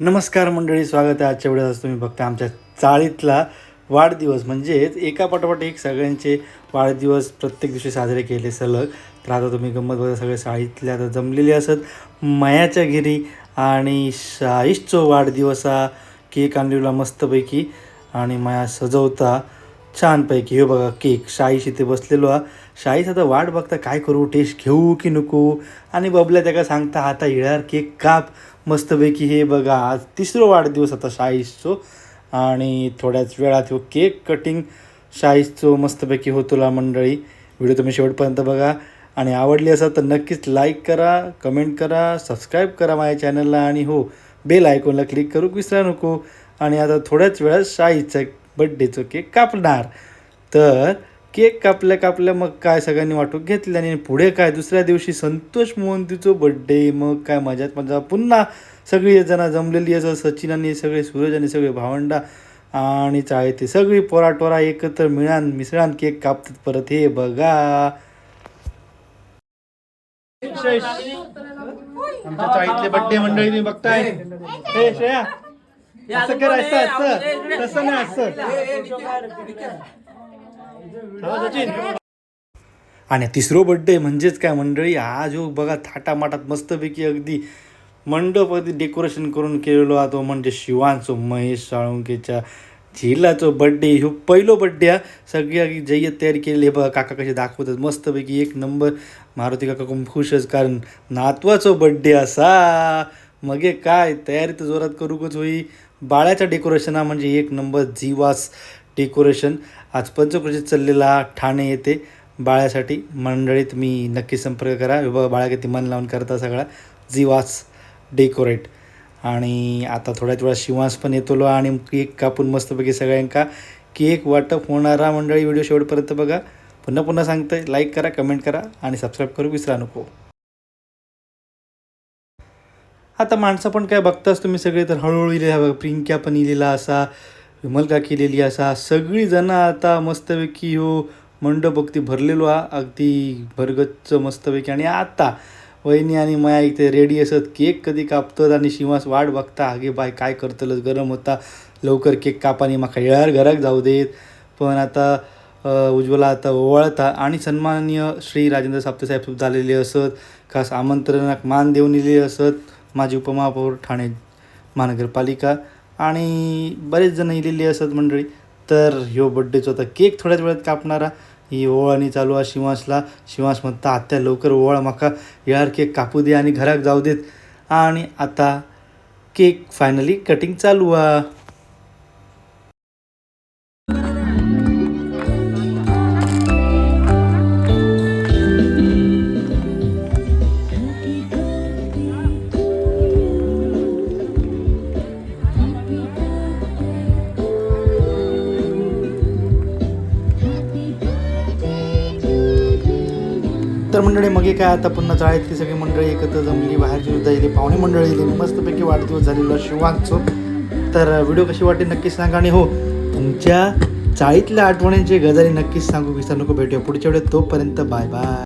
नमस्कार मंडळी स्वागत आहे आजच्या वेळेस तुम्ही बघता आमच्या चाळीतला वाढदिवस म्हणजेच एका पाठोपाठ एक सगळ्यांचे वाढदिवस प्रत्येक दिवशी साजरे केले सलग. तर आता तुम्ही गंमत बघा सगळे चाळीतले आता जमलेले असत. मायाच्या घिरी आणि शाईशचो वाढदिवसा केक आणलेला मस्तपैकी. आणि माया सजवता छानपैकी. हे बघा केक. शाईश इथे बसलेलो हा. शाईश आता वाट बघता काय करू? टेस्ट घेऊ की नको? आणि बबल्या त्याका सांगता आता येणार केक काप. मस्तपैकी हे बघा आज तिसरो वाढदिवस आता शाईशचो आणि थोड्याच वेळात हो केक कटिंग शाईशचो मस्तपैकी होतोला मंडळी. व्हिडिओ तुम्ही शेवटपर्यंत बघा. आणि आवडली असेल तर नक्कीच लाईक करा कमेंट करा सबस्क्राईब करा माझ्या चॅनलला. आणि हो बेल आयकॉनला क्लिक करू विसरा नको. आणि आता थोड्याच वेळात शाईचा बड्डेचं केक कापणार. तर केक कापल्या कापल्या मग काय सगळ्यांनी वाटून घेतले आणि पुढे काय? दुसऱ्या दिवशी संतोष मोहंतीचं बड्डे मग काय मजात मजा. पुन्हा सगळी जण जमलेली असं सचिन आणि सगळे सूरज आणि सगळे भावंडा आणि चाळते सगळी पोराटोरा एकत्र मिळान मिसळान केक कापतात. परत हे बघा. आमच्या चाळीतले बड्डे मंडळी तुम्ही बघताय. हे श्रेया. असं करायचं असं. तसं नाही असं. हा, सचिन. आणि तिसरो बड्डे म्हणजेच काय मंडळी? आज हो बघा थाटामाटात मस्तपैकी अगदी मंडप अगदी डेकोरेशन करून केलेलो हा तो म्हणजे शिवांचो महेश साळुंकेच्या झिलाचो बड्डे ह्यो पहिलो बड्डे हा. सगळी अगदी जय्यत तयारी केलेली आहे. बघा काका कसे दाखवतात. मस्तपैकी एक नंबर मारुती काका खूप खुशच कारण नातवाचो बड्डे असा. मगे काय? तयारी तर जोरात करूकच होई. बाळाच्या डेकोरेशन हा म्हणजे एक नंबर जीवास डेकोरेशन. आज पंचक्रोशीत चाललेला ठाणे येथे बाळासाठी मंडळीत तुम्ही नक्की संपर्क करा. विभाग बाळा किती मन लावून करता सगळा जीवास डेकोरेट. आणि आता थोड्याच वेळा शिवास पण येतोलो आणि केक कापून मस्तपैकी सगळ्यांका केक वाटप होणारा मंडळी व्हिडिओ शेवटपर्यंत बघा. पुन्हा पुन्हा सांगतंय लाईक करा कमेंट करा आणि सबस्क्राईब करू विसरा नको. आता माणसं पण काय बघताच तुम्ही सगळे तर हळूहळू लिहिल्या बघा प्रिंक्या पण इलेला असा विमल का केलेली असा सगळीजणं आता मस्तपैकी हो मंडप अगदी भरलेलो हा अगदी भरगच्च मस्तपैकी. आणि आता वहिनी आणि माया इथे रेडी असत केक कधी कापतात आणि शिवास वाट बघता आगे बाय काय करतलंच गरम होता लवकर केक कापानी माका येळार घराक जाऊ देत. पण आता उज्ज्वला आता ओवाळता आणि सन्माननीय श्री राजेंद्र साप्तेसाहेब सुद्धा आलेले असत खास आमंत्रणाक मान देऊन दिलेले असत. माजी उपमहापौर ठाणे महानगरपालिका आणि बरेच जण इलेली असत मंडळी. तर ह्यो बड्डेचो आता केक थोड्याच वेळात कापणारा ही ओवाळणी चालू आहे शिवासला शिवास म्हणता आत्या लवकर ओवाळ माका. यार केक कापू दे आणि घराक जाऊ देत. आणि आता केक फायनली कटिंग चालू आहे. तर मंडळी मग काय आता पुन्हा चाळीतली सगळी मंडळी एकत्र जमली बाहेरची सुद्धा येते पाहुणे मंडळी येते मस्तपैकी वाढदिवस झालेला शिवांचो तर व्हिडिओ कशी वाटते नक्कीच सांगा आणि हो तुमच्या चाळीतल्या आठवणींची गजाली नक्कीच सांगू. विसरू नको भेटूया पुढच्या वेळेत. तोपर्यंत बाय बाय.